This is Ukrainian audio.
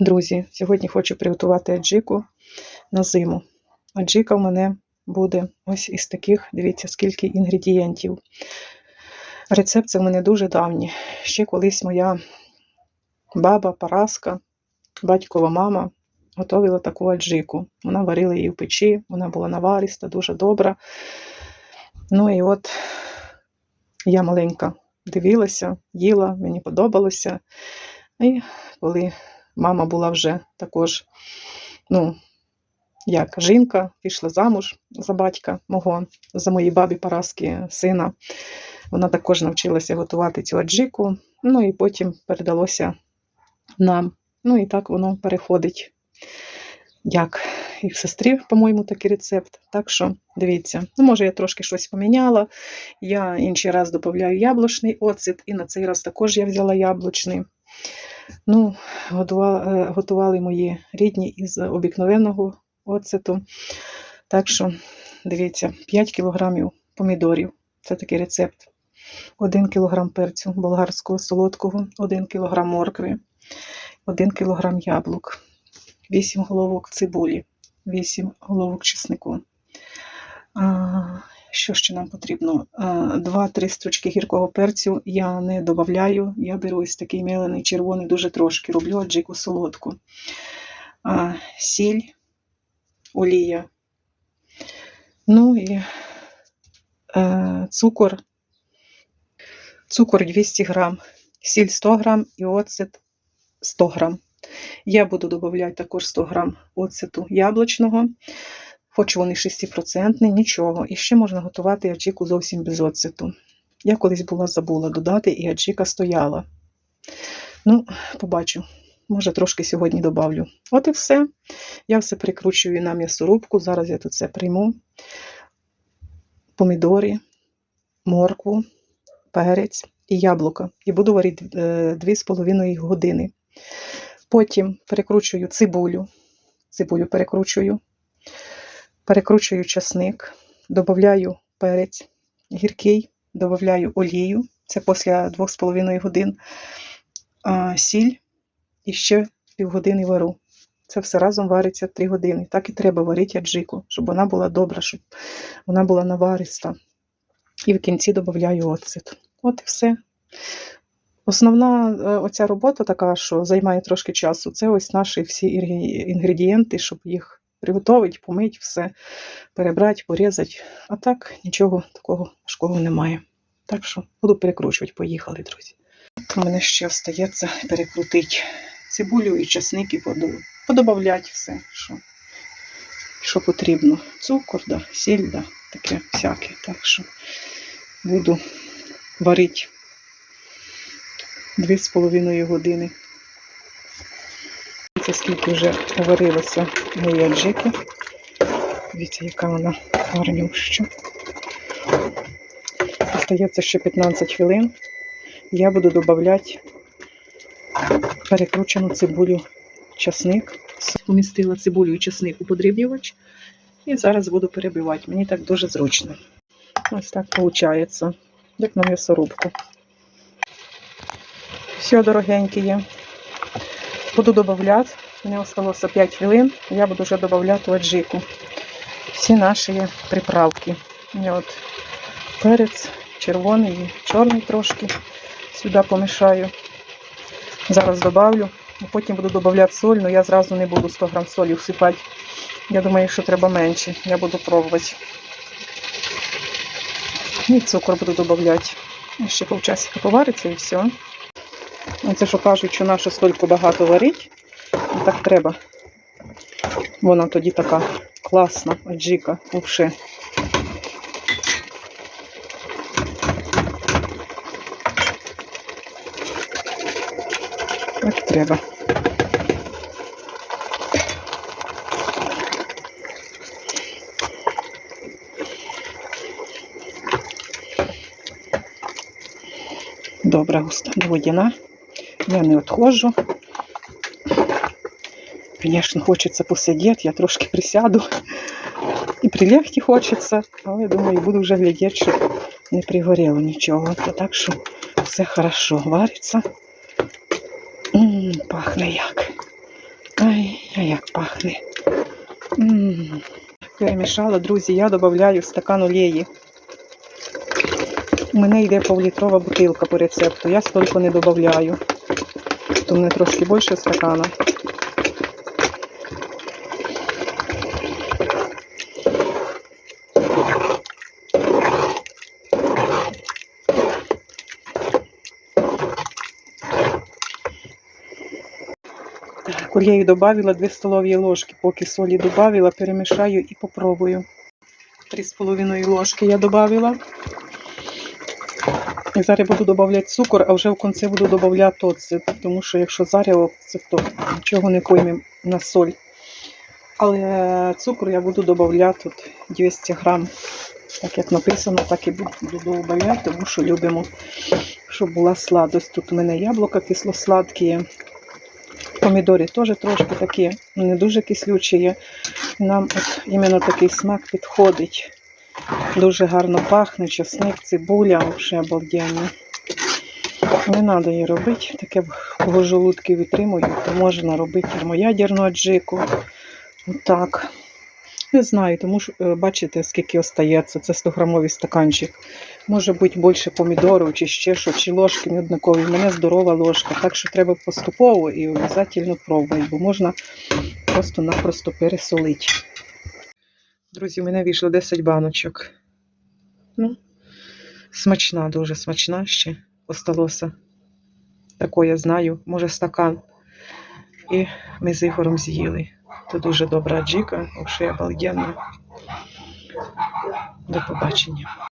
Друзі, сьогодні хочу приготувати аджику на зиму. Аджика в мене буде ось із таких, дивіться, скільки інгредієнтів. Рецепт це в мене дуже давній. Ще колись моя баба Параска, батькова мама, готувала таку аджику. Вона варила її в печі, вона була навариста, дуже добра. Ну і от я маленька дивилася, їла, мені подобалося. І коли мама була вже також, ну, як жінка, пішла замуж за батька мого, за моєї бабі Параски сина. Вона також навчилася готувати цю аджику, ну і потім передалося нам. Ну і так воно переходить. Як і в сестрі, по-моєму, такий рецепт. Так що дивіться, ну, може, я трошки щось поміняла. Я інший раз додаю яблучний оцет, і на цей раз також я взяла яблучний. Ну, готували, готували мої рідні із обикновеного оцету. Так що, дивіться, 5 кг помідорів. Це такий рецепт. 1 кг перцю болгарського солодкого, 1 кг моркви, 1 кг яблук, 8 головок цибулі, 8 головок чеснику. Що ще нам потрібно? 2-3 стручки гіркого перцю я не додаю. Я беру ось такий мелений червоний, дуже трошки роблю аджику солодку. Сіль, олія. Ну і е, цукор. Цукор 200 грам, сіль 100 грам і оцет 100 грам. Я буду додавати також 100 грам оцету яблучного. Хоч вони 6%, нічого. І ще можна готувати аджику зовсім без оцету. Я колись була забула додати, і аджика стояла. Ну, побачу. Може, трошки сьогодні добавлю. От і все. Я все прикручую на м'ясорубку. Зараз я тут це прийму. Помідори, моркву, перець і яблука. І буду варити 2,5 години. Потім перекручую цибулю. Цибулю перекручую. Перекручую часник, додаю перець гіркий, додаю олію, це після 2,5 годин, сіль і ще півгодини вару. Це все разом вариться 3 години. Так і треба варити аджику, щоб вона була добра, щоб вона була навариста. І в кінці додаю оцет. От і все. Основна оця робота така, що займає трошки часу, це ось наші всі інгредієнти, щоб їх приготувати, помити все, перебрати, порізати. А так нічого такого важкого немає. Так що буду перекручувати, поїхали, друзі. У мене ще остається перекрутити цибулю і часник, і подобавляти все, що що потрібно. Цукор, да, сіль, да, таке всяке. Так що буду варити 2,5 години. Дивіться, скільки вже поварилося мої аджики. Дивіться, яка вона гарнюща. Остається ще 15 хвилин. Я буду додавати перекручену цибулю часник. Помістила цибулю і часник у подрібнювач. І зараз буду перебивати. Мені так дуже зручно. Ось так виходить, як на м'ясорубку. Все, дорогенькі є. Буду додавати, мені залишилося 5 хвилин, я буду вже додавати аджику всі наші приправки. От перець, червоний і чорний трошки сюди помішаю. Зараз додавлю, потім буду додавати соль, але я зразу не буду 100 грам солі всипати. Я думаю, що треба менше. Я буду пробувати. І цукор буду додавати. Ще півчасика повариться і все. Оце що кажуть, що наша стільки багато варить, так треба. Вона тоді така класна, аджика, вовше. Так треба. Добра густа водяна. Я не відходжу. Звісно, хочеться посидіти, я трошки присяду. І прилегти хочеться, але думаю, буду вже глядіти, щоб не пригоріло нічого. То так що все хорошо вариться. М -м, пахне як. Ай, А як пахне. М. Перемішала, друзі, я додаю стакан олії. У мене йде півлітрова бутилка по рецепту. Я стільки не додаю. То в мене трошки більше стакана. Так, олії додавила 2 столові ложки. Поки солі додавила, перемішаю і попробую. 3,5 ложки я додавила. І зараз буду додавати цукор, а вже в кінці буду додавати оцет, тому що якщо заряво, то нічого не поймемо на соль. Але цукор я буду додавати тут 200 грам. Так як написано, так і буду додавати, тому що любимо, щоб була сладость. Тут у мене яблука кисло-сладкі, помідори теж трошки такі, не дуже кислючі. Нам от іменно такий смак підходить. Дуже гарно пахне, чесник, цибуля, взагалі обалденно. Не треба її робити. Таке кого желудки витримують, то можна робити термоядерну аджику. Отак. Не знаю, тому що е, бачите, скільки остається. Це 100-грамовий стаканчик. Може бути більше помідорів чи ще що, чи ложки не. У мене здорова ложка, так що треба поступово і обов'язково пробувати, бо можна просто-напросто пересолити. Друзі, в мене вийшло 10 баночок. Ну, смачна, дуже смачна ще осталося. Тако я знаю, може стакан. І ми з Ігорем з'їли. Це дуже добра джіка, взагалі обалденна. До побачення.